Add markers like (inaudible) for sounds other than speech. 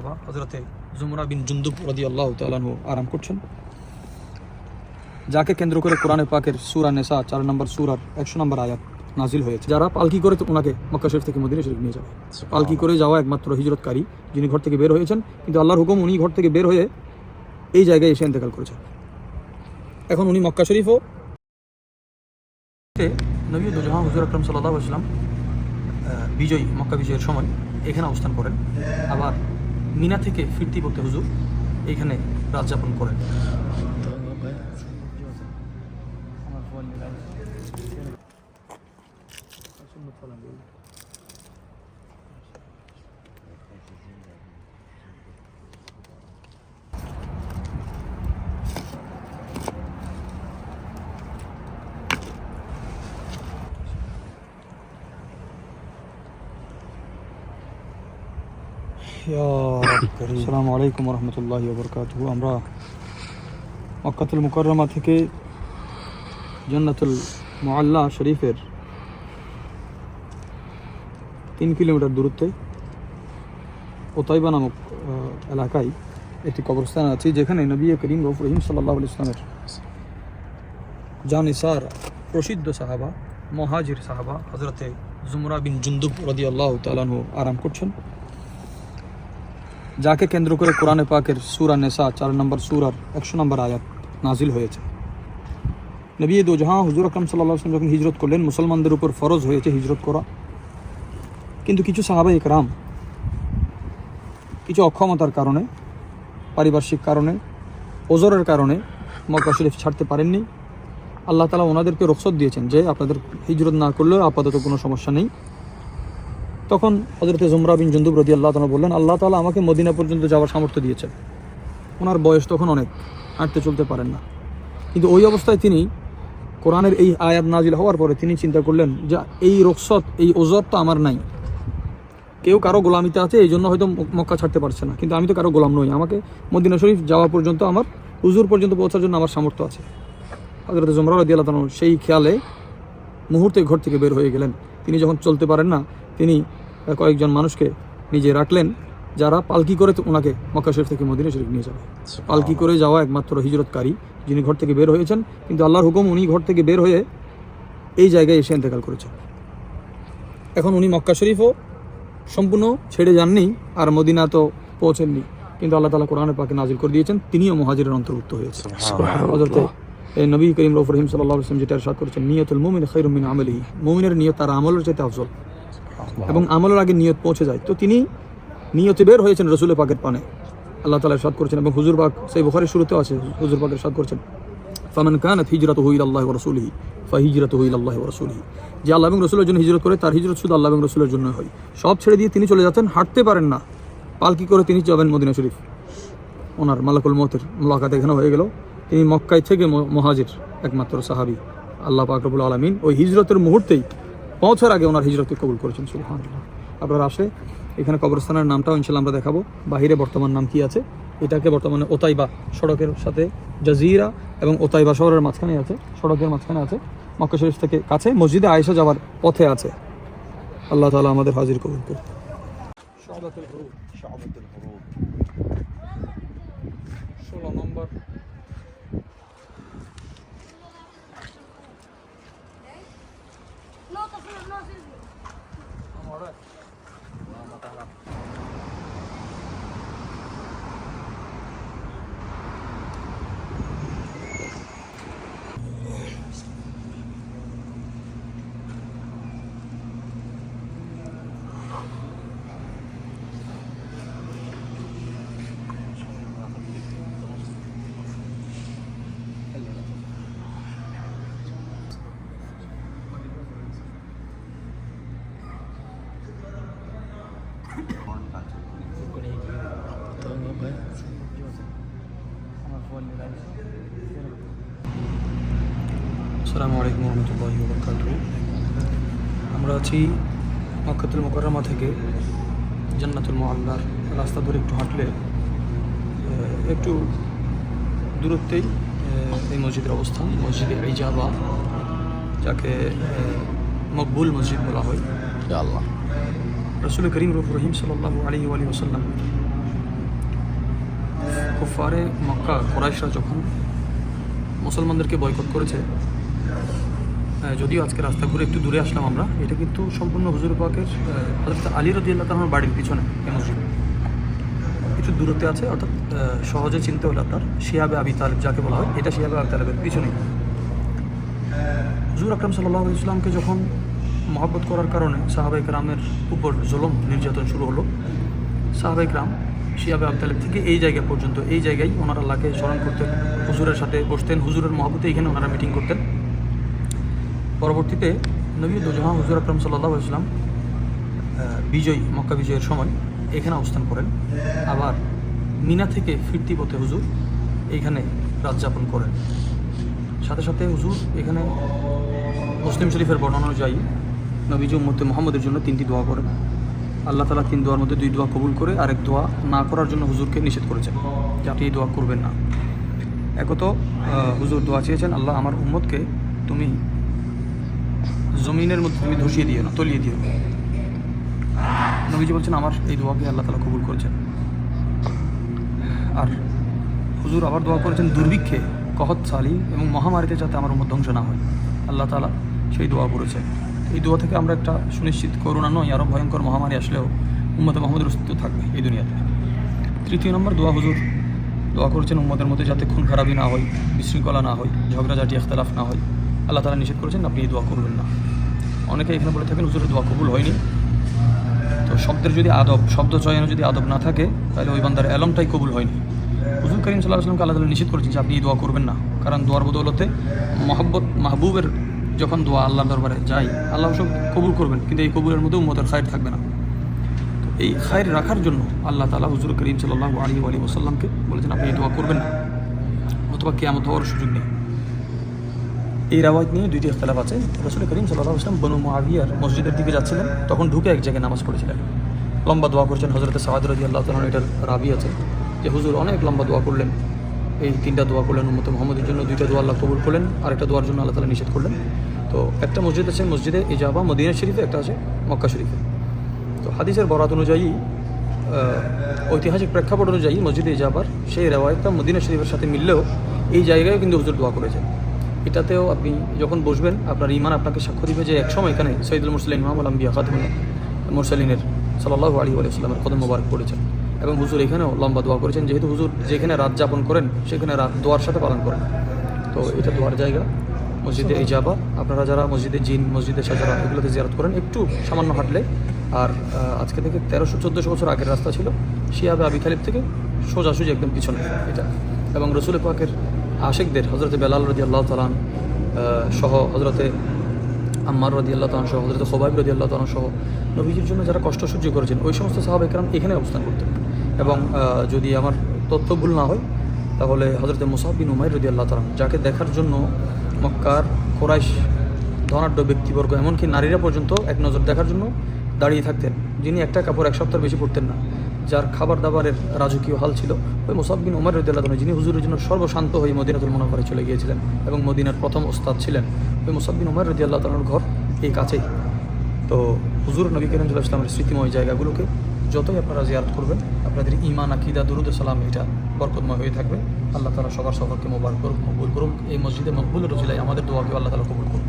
সাহাবা হজরতে জুমরা বিন জুন্দুব রদি আল্লাহ তালু আরাম করছেন। যাকে কেন্দ্র করে কোরআনে পাকের সুরা নেশা চার নম্বর সুরার একশো নম্বর আয়াত নাজিল হয়েছে। যারা পালকি করে তো ওনাকে মক্কা শরীফ থেকে মদিনা শরীফ নিয়ে যাবে। পালকি করে যাওয়া একমাত্র হিজরতকারী, যিনি ঘর থেকে বের হয়েছেন, কিন্তু আল্লাহর হুকুম উনি ঘর থেকে বের হয়ে এই জায়গায় এসে ইন্তেকাল করেছেন। এখন উনি মক্কা শরীফও নবী দুজাহান হুজুর আকরম সাল্লাহ আসলাম বিজয়ী, মক্কা বিজয়ের সময় এখানে অবস্থান করেন। আবার মিনা থেকে ফিরতি পথে হুজুর এইখানে রাত যাপন করেন। (coughs) আসসালামু আলাইকুম রহমতুল্লাহ বরকাত আমরা মক্কাতুল মুকররমা থেকে জান্নাতুল মোয়াল্লা শরীফের তিন কিলোমিটার দূরত্বে ওতাইবা নামক এলাকায় একটি কবরস্থান আছে যেখানে নবী করিম রফ রহিম সাল্লাহ ইসলামের জানিসার প্রসিদ্ধ সাহাবা মহাজির সাহাবা হজরতে জুমরা বিন জুন্দুব রদি আল্লাহ তালানহু আরাম করছেন। যাকে কেন্দ্র করে কোরআনে পাকের সুরা নেশা চার নম্বর সুরার একশো নম্বর আয়াত নাজিল হয়েছে। নবী দোজাহা হুজুর আকরম সাল্লাহ আসলাম যখন হিজরত করলেন, মুসলমানদের উপর ফরজ হয়েছে হিজরত করা। কিন্তু কিছু সাহাবা একরাম কিছু অক্ষমতার কারণে, পারিপার্শ্বিক কারণে, ওজরের কারণে মক্কা শরীফ ছাড়তে পারেননি। আল্লাহ তালা ওনাদেরকে রক্ষত দিয়েছেন যে আপনাদের হিজরত না করলেও আপাতত কোনো সমস্যা নেই। তখন জুমরা বিন জুন্দুব রদি আল্লাহ তালা বললেন, আল্লাহ তালা আমাকে মদিনা পর্যন্ত যাওয়ার সামর্থ্য দিয়েছেন। ওনার বয়স তখন অনেক, হাঁটতে চলতে পারেন না। কিন্তু ওই অবস্থায় তিনি কোরআনের এই আয়াত নাজিল হওয়ার পরে তিনি চিন্তা করলেন যে, এই রক্ষত এই ওজর তো আমার নাই। কেউ কারও গোলামিতে আছে, এই জন্য হয়তো মক্কা ছাড়তে পারছে না। কিন্তু আমি তো কারও গোলাম নই, আমাকে মদিনা শরীফ যাওয়া পর্যন্ত আমার, হুজুর পর্যন্ত পৌঁছার জন্য আমার সামর্থ্য আছে। হজরত জুমরা রদি আল্লাহ সেই খেয়ালে মুহূর্তে ঘর থেকে বের হয়ে গেলেন। তিনি যখন চলতে পারেন না, তিনি কয়েকজন মানুষকে নিজে রাখলেন যারা পালকি করে ওনাকে মক্কা শরীফ থেকে মদিনা শরীফ নিয়ে যাবে। পালকি করে যাওয়া একমাত্র হিজরতকারী যিনি ঘর থেকে বের হয়েছেন কিন্তু আল্লাহর হুকুম উনি ঘর থেকে বের হয়ে এই জায়গায় এসে ইন্তেকাল করেছেন। এখন উনি মক্কা শরীফও সম্পূর্ণ ছেড়ে যাননি আর মদিনা তো পৌঁছেননি কিন্তু আল্লাহ তালা কোরআনে পাকে নাজিল করে দিয়েছেন তিনিও মহাজিরের অন্তর্ভুক্ত হয়েছে হজরতে এই নবী করিম রফ রহিম সাল্লাহ আসলাম যেটা সাত করেছেন নিয়তুল মুমিন খৈরুমিন আমলি মুমিনের নিয়ত তার আমলের চাইতে আফজল। এবং আমলের আগে নিয়ত পৌঁছে যায়। তো তিনি নিয়তে বের হয়েছেন রসুলের পাকের পানে। আল্লাহ তালা সাদ করেছেন এবং হুজুর পাক, সেই বুখারের শুরুতেও আছে, হুজুর পাকের সাদ করছেন। ফামান কানাত হিজরত হুইল আল্লাহ রসুলহি ফা হিজরত হুইল আল্লাহ রসুলহি। যে আল্লাহ এবং রসুলের জন্য হিজরত করে, তার হিজরত শুধু আল্লাহ এবং রসুলের জন্য হয়। সব ছেড়ে দিয়ে তিনি চলে যাচ্ছেন, হাঁটতে পারেন না। পালকি করে তিনি যাবেন মদিনা শরীফ? ওনার মালাকুল মতের মোলাকাত এখানে হয়ে গেল। তিনি মক্কায় থেকে মহাজির একমাত্র সাহাবি, আল্লাহ পাকরবুল আলমিন। ওই হিজরতের মুহূর্তেই পৌঁছার আগে ওনার হিজরতকে কবুল করেছেন সুবহানাল্লাহ। আপনার আসে এখানে কবরস্থানের নামটাও ইনশাল্লাহ আমরা দেখাবো। বাহিরে বর্তমান নাম কি আছে? এটাকে বর্তমানে ওতাইবা সড়কের সাথে জাজিরা এবং ওতাইবা শহরের মাঝখানে আছে সড়কের মাঝখানে আছে। মক্কা শরীফ থেকে কাছে মসজিদে আয়েশা যাওয়ার পথে আছে। আল্লাহ তালা আমাদের হাজির কবুল করুন ষোলো নম্বর। orang. Nah, mata আসসালামু আলাইকুম রহমতুল্লাহি বরকাত আমরা আছি মক্কাতুল মোকাররমা থেকে জান্নাতুল মোহাল্লার রাস্তা ধরে একটু হাঁটলে একটু দূরত্বেই এই মসজিদের অবস্থান মসজিদে ইজাবা যাকে মকবুল মসজিদ বলা হয়। আল্লাহ রসুল করিম রফ রহিম সাল্লাহ আলী আলী ওসাল্লাম কুফারে মক্কা কোরাইশরা যখন মুসলমানদেরকে বয়কট করেছে যদিও আজকে রাস্তা ঘুরে একটু দূরে আসলাম আমরা, এটা কিন্তু সম্পূর্ণ হুজুর পাকের হজরত আলী আল্লাহ তালার বাড়ির পিছনে এই মসজিদ। একটু দূরত্বে আছে, অর্থাৎ সহজে চিনতে হলে আপনার শিয়াবে আবি তালেব যাকে বলা হয়, এটা শিয়াবে আবি তালেবের পিছনেই। হুজুর আকরম সাল্লাহ ইসলামকে যখন মহব্বত করার কারণে সাহাবাইক রামের উপর জলম নির্যাতন শুরু হলো সাহাবাইক রাম শিয়াবে আবি থেকে এই জায়গা পর্যন্ত, এই জায়গায় ওনারা আল্লাহকে স্মরণ করতেন, হুজুরের সাথে বসতেন, হুজুরের মহব্বতে এখানে ওনারা মিটিং করতেন। পরবর্তীতে নবী দুজাহা হুজুর আকরম সাল্লাহ ইসলাম বিজয়, মক্কা বিজয়ের সময় এখানে অবস্থান করেন। আবার মিনা থেকে ফিরতি পথে হুজুর এইখানে রাত যাপন করেন। সাথে সাথে হুজুর এখানে মুসলিম শরীফের বর্ণনা অনুযায়ী নবীজি উম্মতে মোহাম্মদের জন্য তিনটি দোয়া করেন। আল্লাহ তালা তিন দোয়ার মধ্যে দুই দোয়া কবুল করে আরেক দোয়া না করার জন্য হুজুরকে নিষেধ করেছেন। যে আপনি এই দোয়া করবেন না। একত হুজুর দোয়া চেয়েছেন, আল্লাহ আমার উম্মতকে তুমি জমিনের মধ্যে তুমি ধসিয়ে দিও না, তলিয়ে দিও। নবীজি বলছেন, আমার এই দোয়াকে আল্লাহ তালা কবুল করেছেন। আর হুজুর আবার দোয়া করেছেন, দুর্ভিক্ষে কহত সালি এবং মহামারীতে যাতে আমার উম্মত ধ্বংস না হয়। আল্লাহ তালা সেই দোয়া করেছেন। এই দোয়া থেকে আমরা একটা সুনিশ্চিত করোনা নয় আরও ভয়ঙ্কর মহামারী আসলেও উম্মতে মোহাম্মদের অস্তিত্ব থাকবে এই দুনিয়াতে। তৃতীয় নম্বর দোয়া, হুজুর। দোয়া করেছেন উম্মদের মধ্যে যাতে খুন খারাপি না হয়, বিশৃঙ্খলা না হয়, ঝগড়াঝাটি, ইখতলাফ না হয়। আল্লাহ তালা নিষেধ করেছেন, আপনি এই দোয়া করবেন না। অনেকে এখানে বলে থাকেন, হুজুরের দোয়া কবুল হয়নি। তো শব্দের যদি আদব, শব্দ চয়নে যদি আদব না থাকে, তাহলে ওই বান্দার অ্যালমটাই কবুল হয়নি। হুজুর করিম সাল্লাহ আসলামকে আল্লাহ তালা নিষেধ করেছেন যে আপনি এই দোয়া করবেন না। কারণ দোয়ার বদৌলতে মহব্বত, মাহবুবের যখন দোয়া আল্লাহর দরবারে যাই, আল্লাহ সব কবুল করবেন, কিন্তু এই কবুলের মধ্যে উম্মতের খায়ের থাকবে না। তো এই খায়ের রাখার জন্য আল্লাহ তালা হুজুর করিম সাল্লাহ আলী আলী ওসাল্লামকে বলেছেন, আপনি এই দোয়া করবেন না, অথবা কেয়ামত হওয়ার সুযোগ নেই। এই রাওয়াজ নিয়ে দুইটি ইখতলাফ আছে। রসুল করিম সাল্লাহ ইসলাম বনু মহাবিয়ার মসজিদের দিকে যাচ্ছিলেন। তখন ঢুকে এক জায়গায় নামাজ পড়েছিলেন। লম্বা দোয়া করছেন হজরত সাহাদ রাজি আল্লাহ তালন এটার রাবি আছে, যে হুজুর অনেক লম্বা দোয়া করলেন। এই তিনটা দোয়া করলেন উম্মত মোহাম্মদের জন্য, দুইটা দোয়া আল্লাহ কবুল করলেন আর একটা দোয়ার জন্য আল্লাহ তালা নিষেধ করলেন। তো একটা মসজিদ আছে, মসজিদে ইজাবা, মদিনা শরীফে একটা আছে, মক্কা শরীফে। তো হাদিসের বরাত অনুযায়ী ঐতিহাসিক প্রেক্ষাপট অনুযায়ী মসজিদে ইজাবার, সেই রেওয়ায়তটা মদিনা শরীফের সাথে মিললেও এই জায়গায় কিন্তু হুজুর দোয়া করেছেন এটাতেও আপনি যখন বসবেন, আপনার ইমান আপনাকে সাক্ষ্য দিবে যে একসময় এখানে সৈদুল মুসলিম ইমামুল আম্বিয়া খাতুল মুরসালিনের সাল্লাহ আলী আলাইসাল্লামের কদম মোবারক পড়েছেন। এবং হুজুর এখানেও লম্বা দোয়া করেছেন, যেহেতু হুজুর যেখানে রাত যাপন করেন, সেখানে রাত দোয়ার সাথে পালন করেন। তো এটা দোয়ার জায়গা। মসজিদে ইজাবা। আপনারা যারা মসজিদে জিন, মসজিদে সাজারা, এগুলোতে জিয়ারত করেন, একটু সামান্য হাঁটলে। আর আজকে থেকে তেরোশো, চোদ্দোশো বছর আগের রাস্তা ছিল, শিয়াবে আবি খালিদ থেকে সোজাসুজি একদম পিছনে এটা। এবং রসুল পাকের আশেকদের হজরতে বেলাল রদি আল্লাহ তালান সহ হজরতে আম্মার রদি আল্লাহ তালান সহ হজরত খোবাইব রদি আল্লাহ তালান সহ নবীজির জন্য যারা কষ্ট সহ্য করেছেন, ওই সমস্ত সাহাব একরাম এখানে অবস্থান করতেন। এবং যদি আমার তথ্য ভুল না হয়, তাহলে হজরত মুসাহ বিন উমাইর রদি আল্লাহ তালান যাকে দেখার জন্য মক্কার কোরাইশ ধনাঢ্য ব্যক্তিবর্গ, এমনকি নারীরা পর্যন্ত এক নজর দেখার জন্য দাঁড়িয়ে থাকতেন, যিনি একটা কাপড় এক সপ্তাহ বেশি পরতেন না। যার খাবার দাবারের রাজকীয় হাল ছিল ওই মোসাব্বিন উমর রদিয়াল্লাহ যিনি হুজুরের জন্য সর্বশান্ত হয়ে মদিনাতুল মনোহরে চলে গিয়েছিলেন এবং মদিনার প্রথম ওস্তাদ ছিলেন। ওই মোসাব্বিন উমর রদিয়াল্লাহ তালার ঘর এই কাছেই। তো হুজুর নবী করিম সাল্লাহ ইসলামের স্মৃতিময় জায়গাগুলোকে যতই আপনারা জিয়ারত করবেন, আপনাদের ইমান আকিদা, দুরুদ সালাম এটা বরকতময় হয়ে থাকবে। আল্লাহ তালা সবার সফরকে মোবারক করুক মকবুল করুক। এই মসজিদে মকবুল রসিলাই আমাদের দোয়াকে আল্লাহ তালা কবুল করুক।